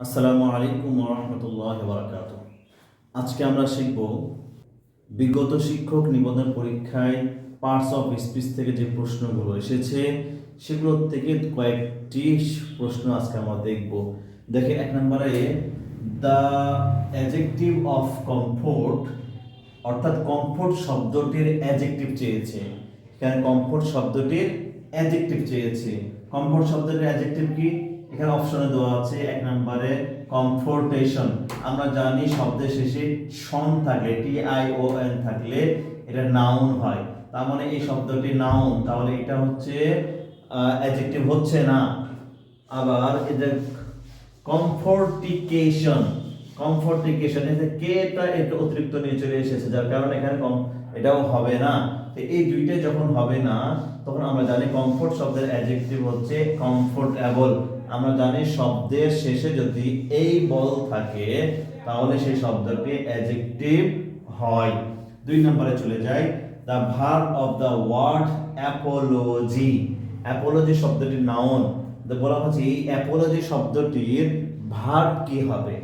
আসসালামু আলাইকুম রহমতুল্লাহ বারাকাত আজকে আমরা শিখব বিগত শিক্ষক নিবন্ধন পরীক্ষায় পার্টস অফ স্পিচ থেকে যে প্রশ্নগুলো এসেছে সেগুলোর থেকে কয়েকটি প্রশ্ন আজকে আমরা দেখব। দেখে এক নম্বরে দ্য অ্যাজেক্টিভ অফ কমফোর্ট অর্থাৎ কমফোর্ট শব্দটির অ্যাজেক্টিভ চেয়েছে। এখানে কমফোর্ট শব্দটির অ্যাজেক্টিভ চেয়েছে। কমফোর্ট শব্দটির অ্যাজেক্টিভ কি? এখানে অপশনে দেওয়া আছে এক নম্বরে কমফোর্টেশন। আমরা জানি শব্দের শেষে সন থাকলে, টি আই ও এন থাকলে এটা নাউন হয়। তার মানে এই শব্দটি নাউন। তাহলে এটা হচ্ছে অ্যাডজেক্টিভ হচ্ছে না। আবার এদের কমফোর্টিকেশন। কমফোর্টিকেশন এতে কেটা একটু অতিরিক্ত নিয়ে চলে এসেছে, যার কারণে এখানে কম, এটাও হবে না। তো এই দুইটা যখন হবে না, তখন আমরা জানি কমফোর্ট শব্দের অ্যাডজেক্টিভ হচ্ছে কমফোর্টেবল আমরা জানি শব্দের শেষে যদি এই বল থাকে, তাহলে সেই শব্দটি অ্যাডজেক্টিভ হয়। দুই নম্বরে চলে যাই। The verb of the word apology apology শব্দটির নাউন বলা হচ্ছে এই অ্যাপোলজি শব্দটির ভার কি হবে?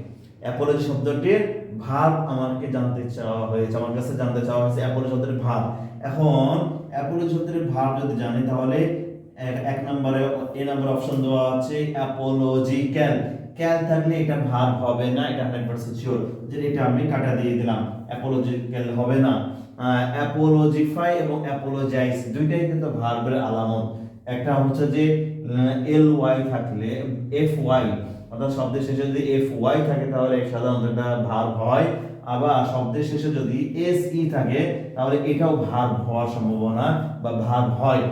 অ্যাপোলজি শব্দটির ভাব আমাকে জানতে চাওয়া হয়েছে, আমার কাছে জানতে চাওয়া হয়েছে অ্যাপোলো শব্দের ভাব এখন অ্যাপোলো শব্দের ভাব যদি জানি, তাহলে এক নম্বরে এ নাম্বার অপশন দেওয়া আছে অ্যাপোলজিক্যাল ক্যাল থাকলে এটা ভাব হবে না, এটা হান্ড্রেড শিওর যে এটা আমি কাটা দিয়ে দিলাম। অ্যাপোলজিক্যাল হবে না। অ্যাপোলজিফাই এবং অ্যাপোলোজাইজ দুইটাই কিন্তু ভার্বের আলামত। একটা হচ্ছে যে এল ওয়াই থাকলে এফ ওয়াই অর্থাৎ শব্দের শেষে যদি এফ ওয়াই থাকে তাহলে সাধারণত এটা ভার্ব হয়। আবার শব্দের শেষে যদি এস ই থাকে, তাহলে এটাও ভার্ব হওয়ার সম্ভাবনা বা ভার্ব হয়।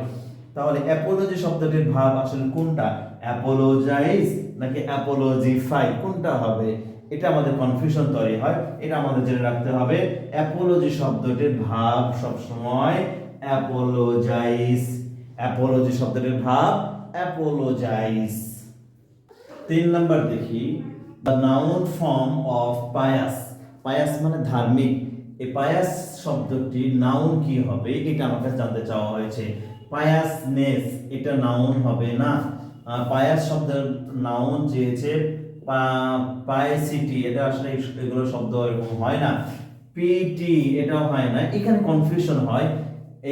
তাহলে অ্যাপোলজি শব্দটির ভাব আসলে কোনটা? অ্যাপোলোজাইজ নাকি অ্যাপোলজিফাই কোনটা হবে? এটা আমাদের কনফিউশন তৈরি হয়। এটা আমাদের জেনে রাখতে হবে। অ্যাপোলজি শব্দটির ভাব সবসময় অ্যাপোলোজাইজ অ্যাপোলজি শব্দটির ভাব অ্যাপোলোজাইজ তিন নাম্বার দেখি। The noun form of pious pious মানে ধার্মিক। এই পায়াস শব্দটি নাউন কি হবে? এটা আমার কাছে জানতে চাওয়া হয়েছে। পায়াসনেস এটা নাউন হবে না। পায়াস শব্দের নাউন চেয়েছে পায়াসিটি, এটা আসলে এগুলো শব্দ এরকম হয় না। পিটি, এটাও হয় না। এখানে কনফিউশন হয়।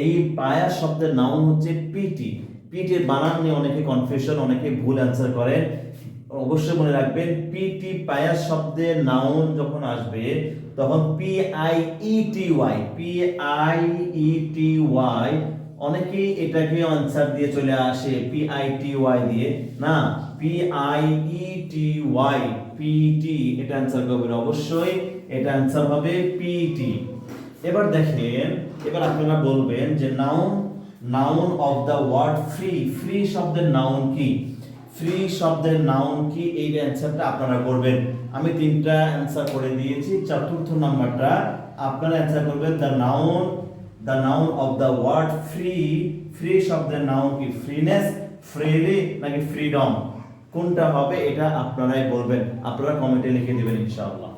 এই পায়াস শব্দের নাউন হচ্ছে পিটি। পিটির বানান নিয়ে অনেকে কনফিউশন অনেকে ভুল অ্যান্সার করেন অবশ্যই মনে রাখবেন, পিটি পায়াস শব্দের নাউন যখন আসবে, তখন P I E T Y P I E T Y অনেকেই এটাকে আনসার দিয়ে চলে আসে পি আই টি ওয়াই দিয়ে। না P I E T Y P T এটা অ্যান্সার করবেন। অবশ্যই এটা অ্যান্সার হবে পিটি এবার দেখেন, এবার আপনারা বলবেন যে noun noun of the word free free শব্দের নাউন কি? ফ্রি শব্দের নাউন কি? এই অ্যান্সারটা আপনারা করবেন। আমি তিনটা অ্যান্সার করে দিয়েছি। চতুর্থ নাম্বারটা আপনারা অ্যান্সার করবেন the noun the noun of the word free free শব্দের নাউন কি ফ্রিনেস ফ্রিলি নাকি ফ্রিডম কোনটা হবে? এটা আপনারাই বলবেন। আপনারা কমেন্টে লিখে দিবেন, ইনশাআল্লাহ।